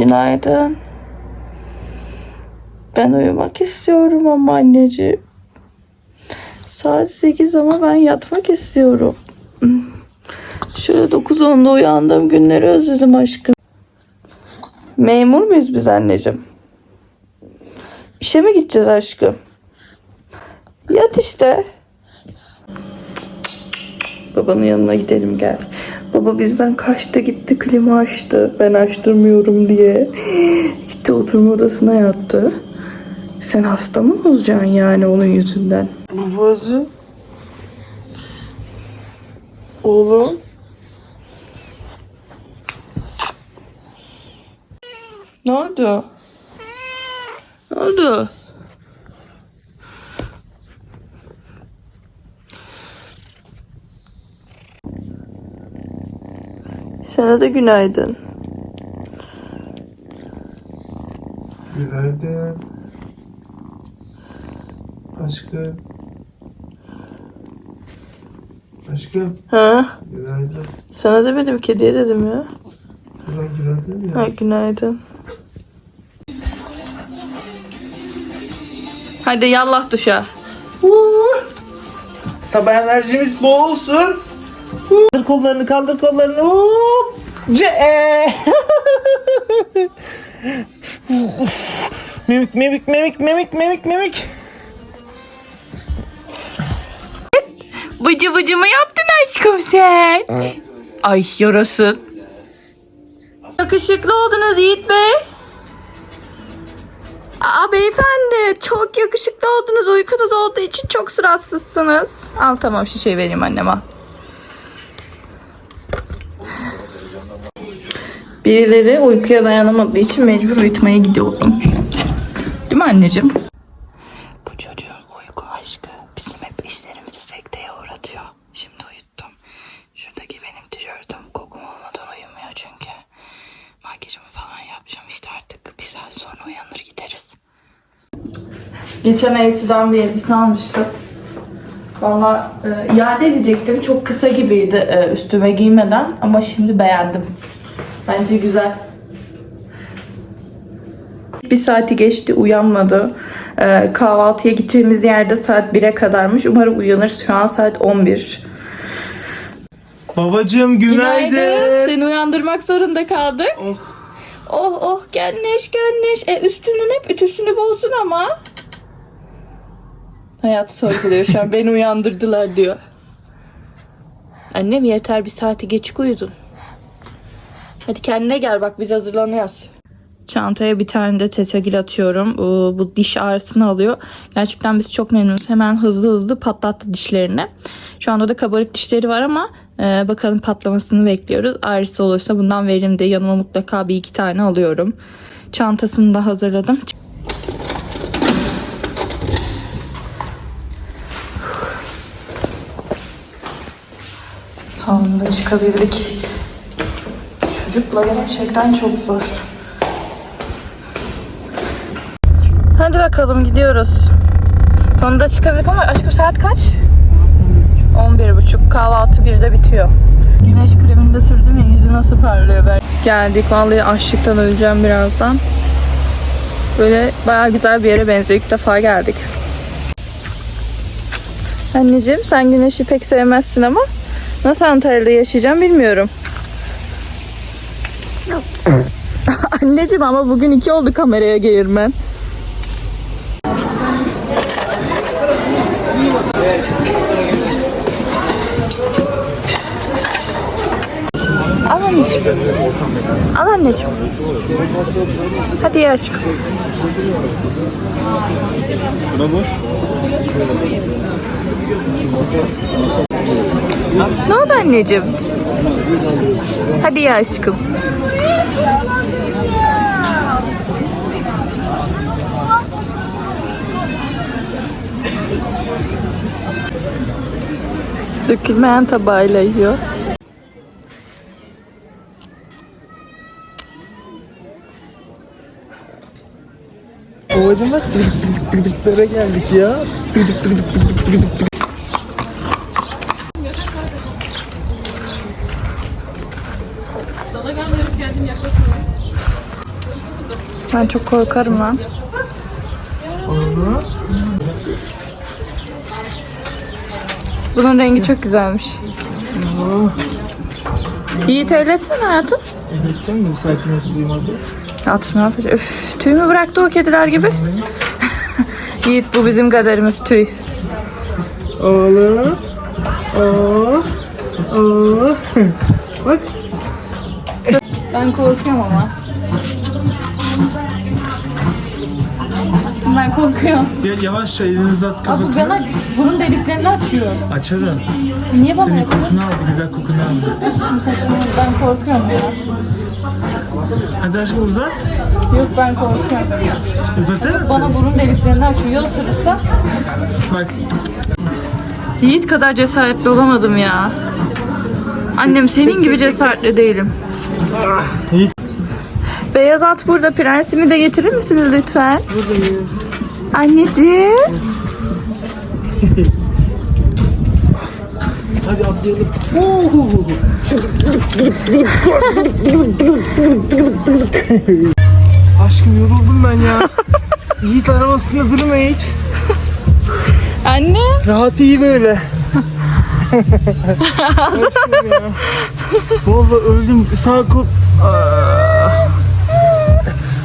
Günaydın. Ben uyumak istiyorum ama anneciğim. Saat 8 ama ben yatmak istiyorum. Şöyle 9-10'da uyandığım günleri özledim aşkım. Memur muyuz biz anneciğim? İşe mi gideceğiz aşkım? Yat işte. Babanın yanına gidelim gel. Baba bizden kaçtı gitti klima açtı. Ben açtırmıyorum diye. Gitti oturma odasına yattı. Sen hasta mı olacaksın yani onun yüzünden? Babacığım. Oğlum. Ne oldu? Ne oldu? Sana da günaydın. Günaydın. Aşkım. Aşkım. Ha? Günaydın. Sana demedim kediye dedim ya. Ulan günaydın ya. Ha, günaydın. Hadi yallah duşa. Sabah enerjimiz bol olsun. Kaldır kollarını kaldır kollarını. Hop. Ce. mimik mimik mimik mimik mimik mimik. Bıcı bıcı mı yaptın aşkım sen? Ay yorasın. Yakışıklı oldunuz Yiğit Bey. Aa beyefendi çok yakışıklı oldunuz. Uykunuz olduğu için çok suratsızsınız. Al tamam şişeyi vereyim annem al. Birileri uykuya dayanamadığı için mecbur uyutmaya gidiyordum. Değil mi anneciğim? Bu çocuğun uyku aşkı bizim hep işlerimizi sekteye uğratıyor. Şimdi uyuttum. Şuradaki benim tişörtüm kokum olmadan uyumuyor çünkü. Makyajımı falan yapacağım işte artık bir saat sonra uyanır gideriz. Geçen Elsa'dan bir elbise almıştım. Valla e, iade edecektim. Çok kısa gibiydi e, üstüme giymeden ama şimdi beğendim. Bence güzel. Bir saati geçti uyanmadı. Ee, kahvaltıya gideceğimiz yerde saat 1'e kadarmış. Umarım uyanır. Şu an saat 11. Babacığım günaydın. Seni uyandırmak zorunda kaldık. Oh. Oh oh gelmiş gelmiş. E üstünün hep ütüsünü bozdun ama. Hayatı sorguluyor şu an. Beni uyandırdılar diyor. Annem yeter bir saati geç uyudun. Hadi kendine gel bak biz hazırlanıyoruz. Çantaya bir tane de tetegil atıyorum. Bu, bu diş ağrısını alıyor. Gerçekten biz çok memnunuz. Hemen hızlı hızlı patlattı dişlerini. Şu anda da kabarık dişleri var ama e, bakalım patlamasını bekliyoruz. Ağrısı olursa bundan veririm de yanıma mutlaka bir iki tane alıyorum. Çantasını da hazırladım. Sonunda çıkabildik. Çocukla gerçekten çok zor. Hadi bakalım gidiyoruz. Sonunda çıkabildik ama aşkım saat kaç? 11.30 kahvaltı 1'de bitiyor. Güneş kremini de sürdüm ya yüzü nasıl parlıyor ben. Geldik vallahi açlıktan öleceğim birazdan. Böyle bayağı güzel bir yere benziyor. İlk defa geldik. Anneciğim sen güneşi pek sevmezsin ama nasıl Antalya'da yaşayacağım bilmiyorum. Anneciğim ama bugün iki oldu kameraya geğirmen. Al anneciğim. Al anneciğim. Hadi ya aşkım. Şuna boş. Ne oldu anneciğim? Hadi ya aşkım. Dökülmeyen tabağıyla yiyor. Babacığım bak tıklara geldik ya. Tık tık tık tık tık. Ben çok korkarım lan. Oğlum. Bunun rengi çok güzelmiş. Yiğit ehletsene hayatım. Ehliyeteceğim de nasıl duymadı? At ne yapacak? Üf, tüy mü bıraktı o kediler gibi? Yiğit bu bizim kaderimiz tüy. Oğlum. Oh. Oh. Bak. Ben korkuyorum ama. Ben korkuyorum. Ya, yavaşça elini uzat Abi bana burun deliklerini açıyor. Açarım. Niye bana Senin yapıyor? kokunu aldı, güzel kokunu aldı. Şimdi Ben korkuyorum ya. Hadi aşkım uzat. Yok ben korkuyorum. Uzatır mısın? Bana burun deliklerini açıyor. Ya ısırırsa? Bak. Yiğit kadar cesaretli olamadım ya. Annem senin gibi cesaretli değilim. Yiğit. Beyaz at burada. Prensimi de getirir misiniz lütfen? Buradayız. Anneciğim. Hadi atlayalım. Aşkım yoruldum ben ya. Yiğit arabasında durma hiç. Anne. Rahat iyi böyle. Aşkım ya. Vallahi öldüm. Sağ kol. Aa.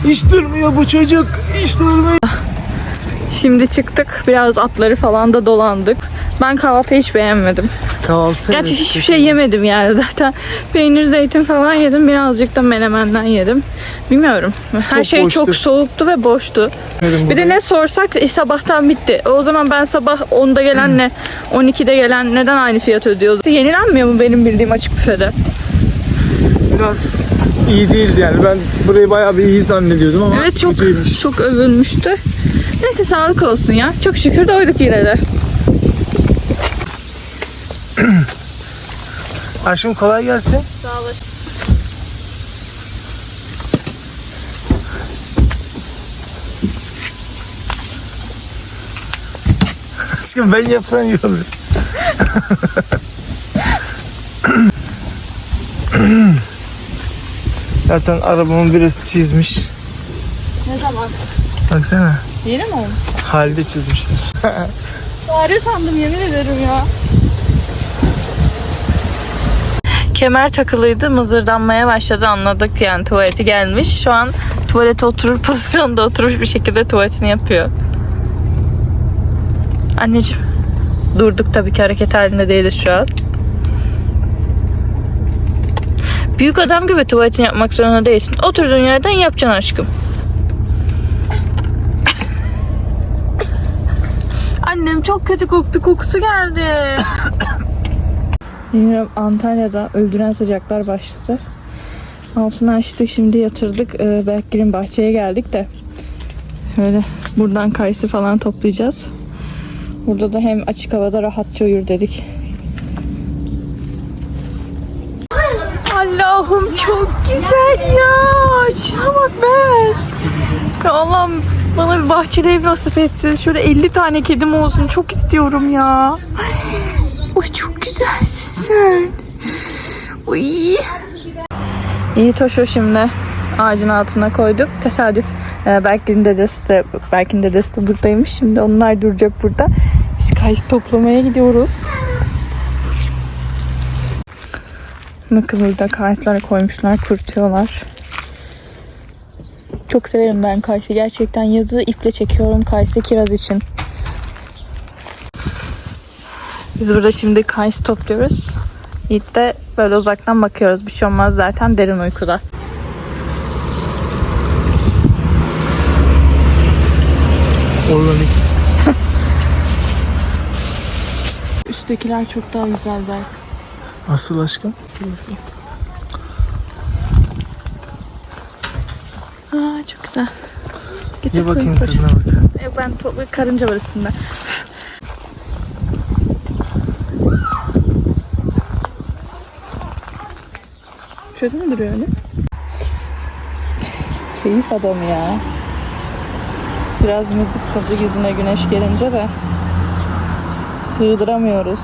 Hiç durmuyor bu çocuk. Hiç durmuyor. Şimdi çıktık. Biraz atları falan da dolandık. Ben kahvaltıyı hiç beğenmedim. Kahvaltı. Gerçi hiçbir şey yemedim yani zaten. Peynir, zeytin falan yedim. Birazcık da menemenden yedim. Bilmiyorum. Her Çok şey boştu. çok soğuktu ve boştu. Bir de ne sorsak e, sabahtan bitti. O zaman ben sabah 10'da gelenle 12'de gelen neden aynı fiyat ödüyoruz? Yenilenmiyor mu benim bildiğim açık büfede? Biraz iyi değildi yani. Ben burayı bayağı bir iyi zannediyordum ama Evet çok kötüymüş. çok övülmüştü. Neyse sağlık olsun ya. Çok şükür doyduk yine de. Aşkım kolay gelsin. Sağ olasın. Aşkım ben yapsam iyi olur. Zaten arabamın birisi çizmiş. Ne zaman? Baksana. Yeni mi oldu? Halde çizmişler. Fare sandım yemin ederim ya. Kemer takılıydı mızırdanmaya başladı anladık yani tuvaleti gelmiş. Şu an tuvalete oturur pozisyonda oturmuş bir şekilde tuvaletini yapıyor. Anneciğim durduk tabii ki hareket halinde değiliz şu an. Büyük adam gibi tuvaletini yapmak zorunda değilsin. Oturduğun yerden yapacaksın aşkım. Annem çok kötü koktu. Kokusu geldi. Bilmiyorum Antalya'da öldüren sıcaklar başladı. Altını açtık şimdi yatırdık. Ee, Berkgil'in bahçeye geldik de. Böyle buradan kayısı falan toplayacağız. Burada da hem açık havada rahatça uyur dedik. Allah'ım çok güzel ya. Şuna bak ben. Allah'ım bana bir bahçeli ev nasip etsin. Şöyle 50 tane kedim olsun. Çok istiyorum ya. Oy çok güzelsin sen. Uy. İyi Toşo şimdi ağacın altına koyduk. Tesadüf e, Berk'in dedesi de Berk'in dedesi de buradaymış. Şimdi onlar duracak burada. Biz kayısı toplamaya gidiyoruz. Bakın burada kayısılara koymuşlar, kurutuyorlar. Çok severim ben kayısı. Gerçekten yazı iple çekiyorum kayısı kiraz için. Biz burada şimdi kayısı topluyoruz. Yiğit de böyle uzaktan bakıyoruz. Bir şey olmaz zaten derin uykuda. Organik. Üsttekiler çok daha güzel belki. Asıl aşkım. Asıl asıl. Aa çok güzel. Getir Ye bakayım tadına bak. Yok ben to- karınca var üstünde. Şöyle mi duruyor öyle? Keyif adamı ya. Biraz mızık tadı yüzüne güneş gelince de sığdıramıyoruz.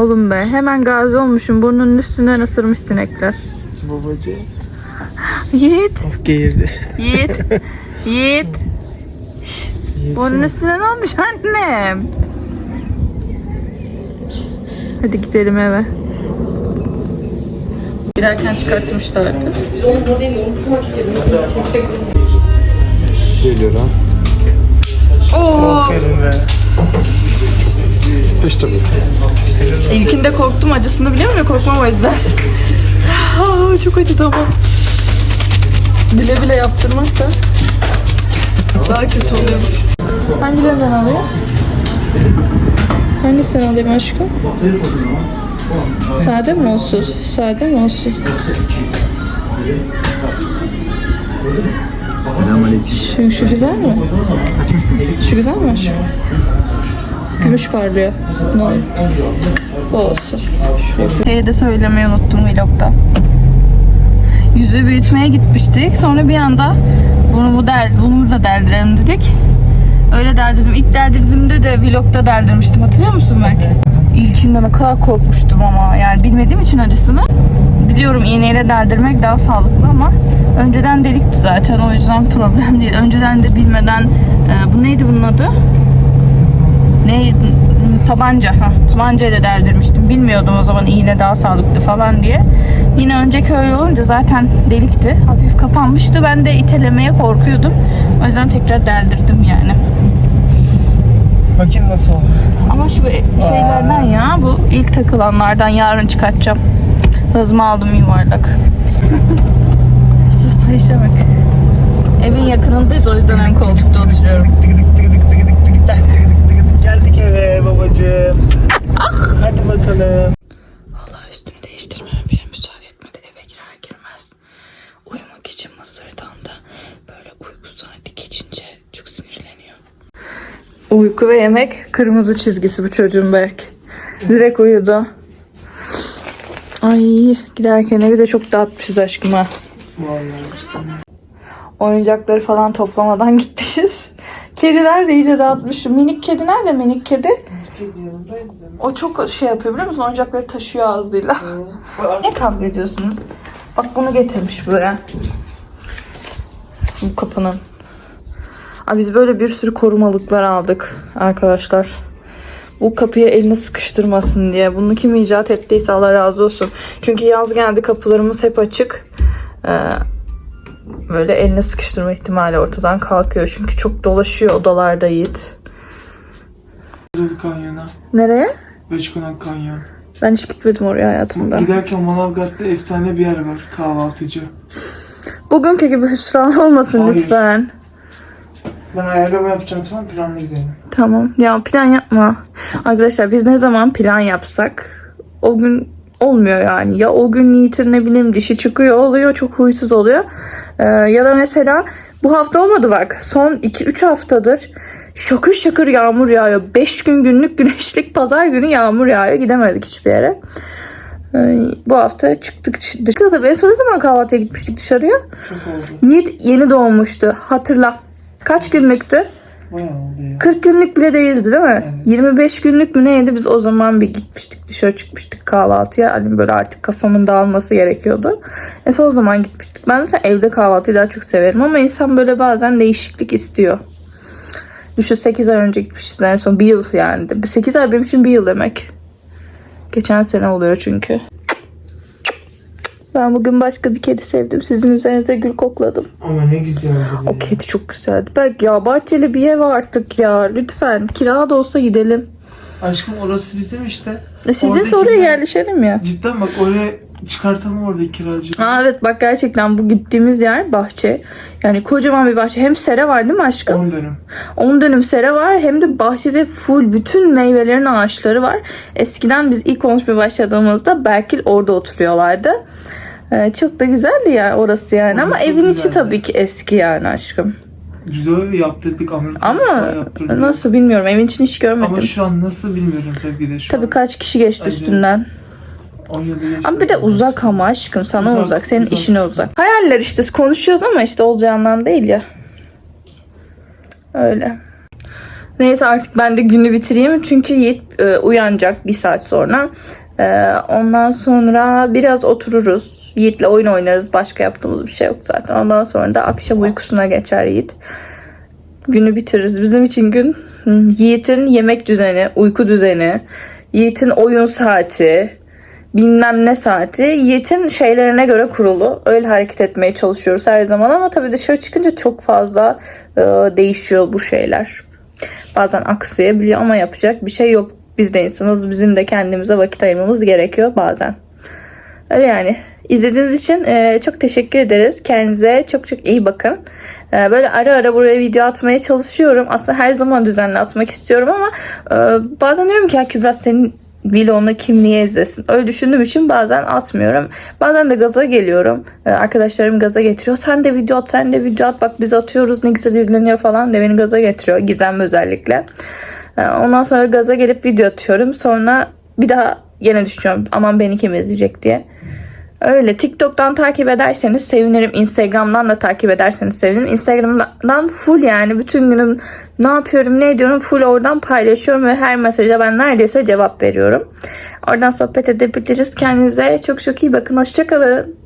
Oğlum be hemen gazi olmuşum. Burnunun üstünden ısırmış sinekler. Babacığım. Yiğit. Oh geğirdi. Yiğit. Yiğit. Burnun üstüne ne olmuş annem? Hadi gidelim eve. Girerken çıkartmışlardı. Geliyor ha. Oo. Aferin be. İşte bu. İlkinde korktum acısını biliyor musun? Korkmam o yüzden. Aa, çok acıdı ama. Bile bile yaptırmak da daha kötü oluyor. Hangilerinden alayım? Hangisini alayım aşkım? Sade mi olsun? Sade mi olsun? Şu, şu güzel mi? Şu güzel mi aşkım? Gümüş parlıyor. Ne olur? Olsun. Şeyi de söylemeyi unuttum vlogda. Yüzü büyütmeye gitmiştik. Sonra bir anda bunu bu del, bunu da deldirelim dedik. Öyle deldirdim. İlk deldirdiğimde de vlogda deldirmiştim. Hatırlıyor musun Berk? İlkinden o kadar korkmuştum ama yani bilmediğim için acısını. Biliyorum iğneyle deldirmek daha sağlıklı ama önceden delikti zaten o yüzden problem değil. Önceden de bilmeden e, bu neydi bunun adı? Ne tabanca ha tabanca ile deldirmiştim. Bilmiyordum o zaman iğne daha sağlıklı falan diye. Yine önceki öyle olunca zaten delikti. Hafif kapanmıştı. Ben de itelemeye korkuyordum. O yüzden tekrar deldirdim yani. Bakayım nasıl oldu. Ama şu şeylerden ya bu ilk takılanlardan yarın çıkartacağım. Hızımı aldım yuvarlak. Zıplayışa bak. Evin yakınındayız o yüzden ön koltukta oturuyorum. Evet babacığım. Ah. Hadi bakalım. Allah üstümü değiştirmeme bile müsaade etmedi. Eve girer girmez uyumak için mısırdan böyle uyku saati geçince çok sinirleniyor. Uyku ve yemek kırmızı çizgisi bu çocuğun Berk. Direkt uyudu. Ay giderken evi de çok dağıtmışız aşkıma. Vallahi aşkım. Oyuncakları falan toplamadan gitmişiz. Kediler de iyice dağıtmış. Minik kedi nerede minik kedi? O çok şey yapıyor biliyor musun? Oyuncakları taşıyor ağzıyla. Ne kavga ediyorsunuz? Bak bunu getirmiş buraya. Bu kapının. Aa, biz böyle bir sürü korumalıklar aldık arkadaşlar. Bu kapıya elini sıkıştırmasın diye. Bunu kim icat ettiyse Allah razı olsun. Çünkü yaz geldi kapılarımız hep açık. Ee, böyle eline sıkıştırma ihtimali ortadan kalkıyor. Çünkü çok dolaşıyor odalarda Yiğit. Kanyona. Nereye? Beşkonak kanyon. Ben hiç gitmedim oraya hayatımda. Giderken Manavgat'ta efsane bir yer var. Kahvaltıcı. Bugünkü gibi hüsran olmasın Hayır. lütfen. Ben ayarlama yapacağım tamam planla gidelim. Tamam. Ya plan yapma. Arkadaşlar biz ne zaman plan yapsak o gün olmuyor yani. Ya o gün Yiğit'in ne bileyim dişi çıkıyor oluyor. Çok huysuz oluyor. Ee, ya da mesela bu hafta olmadı bak. Son 2-3 haftadır şakır şakır yağmur yağıyor. 5 gün günlük güneşlik pazar günü yağmur yağıyor. Gidemedik hiçbir yere. Ee, bu hafta çıktık dışarı. Tabii en son ne zaman kahvaltıya gitmiştik dışarıya? Yiğit yeni doğmuştu. Hatırla. Kaç günlüktü? Bayağı oldu ya. 40 günlük bile değildi değil mi? Evet. 25 günlük mü neydi? Biz o zaman bir gitmiştik dışarı çıkmıştık kahvaltıya. Hani böyle artık kafamın dağılması gerekiyordu. E son zaman gitmiştik. Ben zaten evde kahvaltıyı daha çok severim ama insan böyle bazen değişiklik istiyor. Düşün 8 ay önce gitmişiz en son bir yıl yani. 8 ay benim için bir yıl demek. Geçen sene oluyor çünkü. Ben bugün başka bir kedi sevdim. Sizin üzerinize gül kokladım. Ama ne güzel. O kedi çok güzeldi. Belki ya bahçeli bir ev artık ya. Lütfen kira da olsa gidelim. Aşkım orası bizim işte. E sizin oraya yerleşelim ya. Cidden bak oraya çıkartalım oradaki kiracıyı. Ha evet bak gerçekten bu gittiğimiz yer bahçe. Yani kocaman bir bahçe. Hem sera var değil mi aşkım? 10 dönüm. 10 dönüm sera var. Hem de bahçede full bütün meyvelerin ağaçları var. Eskiden biz ilk konuşmaya başladığımızda Berkil orada oturuyorlardı. Ee, çok da güzeldi ya orası yani. Ama evin içi güzeldi. tabii ki eski yani aşkım. Güzel bir yaptırdık Amerika. Ama nasıl bilmiyorum. Evin içini hiç görmedim. Ama şu an nasıl bilmiyorum tabii ki de şu Tabii an. kaç kişi geçti Evet. üstünden. 10 yılı geçti. Ama bir de uzak ama aşkım sana uzak. Uzak, Senin uzak. işine uzak. Hayaller işte konuşuyoruz ama işte olacağından değil ya. Öyle. Neyse artık ben de günü bitireyim. Çünkü Yiğit e, uyanacak bir saat sonra. E, ondan sonra biraz otururuz. Yiğit'le oyun oynarız. Başka yaptığımız bir şey yok zaten. Ondan sonra da akşam uykusuna geçer Yiğit. Günü bitiririz. Bizim için gün Yiğit'in yemek düzeni, uyku düzeni, Yiğit'in oyun saati, bilmem ne saati Yiğit'in şeylerine göre kurulu. Öyle hareket etmeye çalışıyoruz her zaman ama tabii dışarı çıkınca çok fazla e, değişiyor bu şeyler. Bazen aksayabiliyor ama yapacak bir şey yok. Biz de insanız. Bizim de kendimize vakit ayırmamız gerekiyor bazen. Öyle yani. İzlediğiniz için e, çok teşekkür ederiz. Kendinize çok çok iyi bakın. E, böyle ara ara buraya video atmaya çalışıyorum. Aslında her zaman düzenli atmak istiyorum ama e, bazen diyorum ki ya Kübra senin vlogunu kim niye izlesin? Öyle düşündüğüm için bazen atmıyorum. Bazen de gaza geliyorum. Arkadaşlarım gaza getiriyor. Sen de video at, sen de video at. Bak biz atıyoruz ne güzel izleniyor falan de beni gaza getiriyor. Gizem özellikle. E, ondan sonra gaza gelip video atıyorum. Sonra bir daha yine düşünüyorum. Aman beni kim izleyecek diye. Öyle TikTok'tan takip ederseniz sevinirim. Instagram'dan da takip ederseniz sevinirim. Instagram'dan full yani bütün günüm ne yapıyorum ne ediyorum full oradan paylaşıyorum ve her mesaja ben neredeyse cevap veriyorum. Oradan sohbet edebiliriz. Kendinize çok çok iyi bakın. Hoşçakalın.